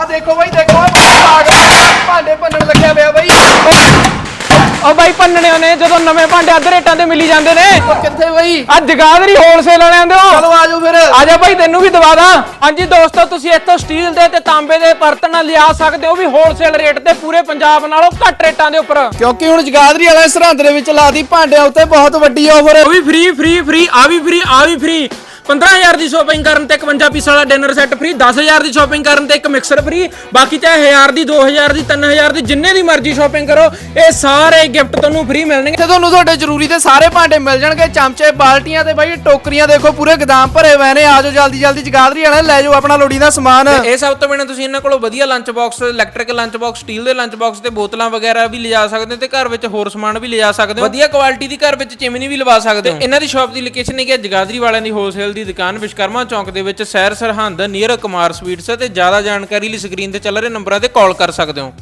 ਆ ਦੇਖੋ ਬਾਈ ਦੇਖੋ ਆ ਭਾਂਡੇ ਭੰਨਣ ਲੱਗਿਆ ਪਿਆ ਬਾਈ। ਓ ਬਾਈ ਪੰਨਣੇ ਨੇ ਜਦੋਂ ਨਵੇਂ ਭਾਂਡੇ ਅੱਧ ਰੇਟਾਂ ਤੇ ਮਿਲੀ ਜਾਂਦੇ ਨੇ। ਉਹ ਕਿੱਥੇ ਬਾਈ? ਆ ਜਗਾਦਰੀ ਹੋਲਸੇਲ ਵਾਲਿਆਂ ਦੇ ਚਲੋ ਆਜੋ ਫਿਰ। ਆ ਜਾ ਭਾਈ ਤੈਨੂੰ ਵੀ ਦਵਾ ਦਾਂ। ਹਾਂਜੀ ਦੋਸਤੋ ਤੁਸੀਂ ਇੱਥੋਂ ਸਟੀਲ ਦੇ ਤੇ ਤਾਂਬੇ ਦੇ ਬਰਤਨ ਲਿਆ ਸਕਦੇ ਹੋ ਵੀ ਹੋਲਸੇਲ ਰੇਟ ਤੇ ਪੂਰੇ ਪੰਜਾਬ ਨਾਲੋਂ ਘੱਟ ਰੇਟਾਂ ਦੇ ਉੱਪਰ। ਕਿਉਂਕਿ ਹੁਣ ਜਗਾਦਰੀ ਵਾਲੇ ਸਰਹੰਦ ਦੇ ਵਿੱਚ ਲਾਦੀ ਭਾਂਡਿਆਂ ਉੱਤੇ ਬਹੁਤ ਵੱਡੀ ਆਫਰ ਉਹ ਵੀ ਫ੍ਰੀ ਫ੍ਰੀ ਫ੍ਰੀ ਆ ਵੀ ਫ੍ਰੀ ਆ ਵੀ ਫ੍ਰੀ 15000 ਦੀ ਸ਼ਾਪਿੰਗ ਕਰਨ ਤੇ 51 ਪੀਸ ਵਾਲਾ ਡਿਨਰ ਸੈੱਟ ਫ੍ਰੀ 10000 ਦੀ ਸ਼ਾਪਿੰਗ ਕਰਨ ਤੇ ਇੱਕ ਮਿਕਸਰ ਫ੍ਰੀ ਬਾਕੀ ਚਾਹੇ 1000 ਦੀ 2000 ਦੀ 3000 ਦੀ ਜਿੰਨੇ ਦੀ ਮਰਜ਼ੀ ਸ਼ਾਪਿੰਗ ਕਰੋ ਇਹ ਸਾਰੇ ਗਿਫਟ ਤੁਹਾਨੂੰ ਫ੍ਰੀ ਮਿਲਣਗੇ। ਤੇ ਤੁਹਾਨੂੰ ਤੁਹਾਡੇ ਜ਼ਰੂਰੀ ਤੇ ਸਾਰੇ ਭਾਂਡੇ ਮਿਲ ਜਾਣਗੇ ਚਮਚੇ ਬਾਲਟੀਆਂ ਤੇ ਬਾਈ ਟੋਕਰੀਆਂ ਦੇਖੋ ਪੂਰੇ ਗਦਾਮ ਭਰੇ ਹੋਏ ਨੇ। ਆਜੋ ਜਲਦੀ ਜਲਦੀ ਜਗਾਦਰੀ ਵਾਲੇ ਲੈ ਜਾਓ ਆਪਣਾ ਲੋੜੀਂਦਾ ਸਮਾਨ। ਇਹ ਸਭ ਤੋਂ ਬਿਨਾਂ ਤੁਸੀਂ ਇਹਨਾਂ ਕੋਲੋਂ ਵਧੀਆ lunch box electric lunch box steel ਦੇ ਲੰਚ ਬਾਕਸ ਤੇ ਬੋਤਲਾਂ ਵਗੈਰਾ ਵੀ ਲਿਜਾ ਸਕਦੇ ਹੋ ਤੇ ਘਰ ਵਿੱਚ ਹੋਰ ਸਮਾਨ ਵੀ ਲਿਜਾ ਸਕਦੇ ਹੋ। ਵਧੀਆ ਕੁਆਲਿਟੀ ਦੀ ਘਰ ਵਿੱਚ ਚਿਮਨੀ ਵੀ ਲਵਾ ਸਕਦੇ ਹੋ। ਇਹਨਾਂ ਦੀ ਸ਼ਾਪ ਦੀ ਲੋਕੇਸ਼ਨ ਹੈ ਕਿ ਜਗਾਦਰੀ ਵਾਲਿਆਂ ਦੀ ਹੋਲਸੇਲ ਦੀ ਦੁਕਾਨ ਵਿਸ਼ਕਰਮਾ ਚੌਂਕ ਦੇ ਵਿੱਚ ਸੈਰ ਸਰਹੰਦ ਨੀਅਰ ਕੁਮਾਰ ਸਵੀਟਸ ਤੇ ਜ਼ਿਆਦਾ ਜਾਣਕਾਰੀ ਲਈ ਸਕਰੀਨ ਤੇ ਚੱਲ ਰਹੇ ਨੰਬਰਾਂ ਤੇ ਕਾਲ ਕਰ ਸਕਦੇ ਹੋ।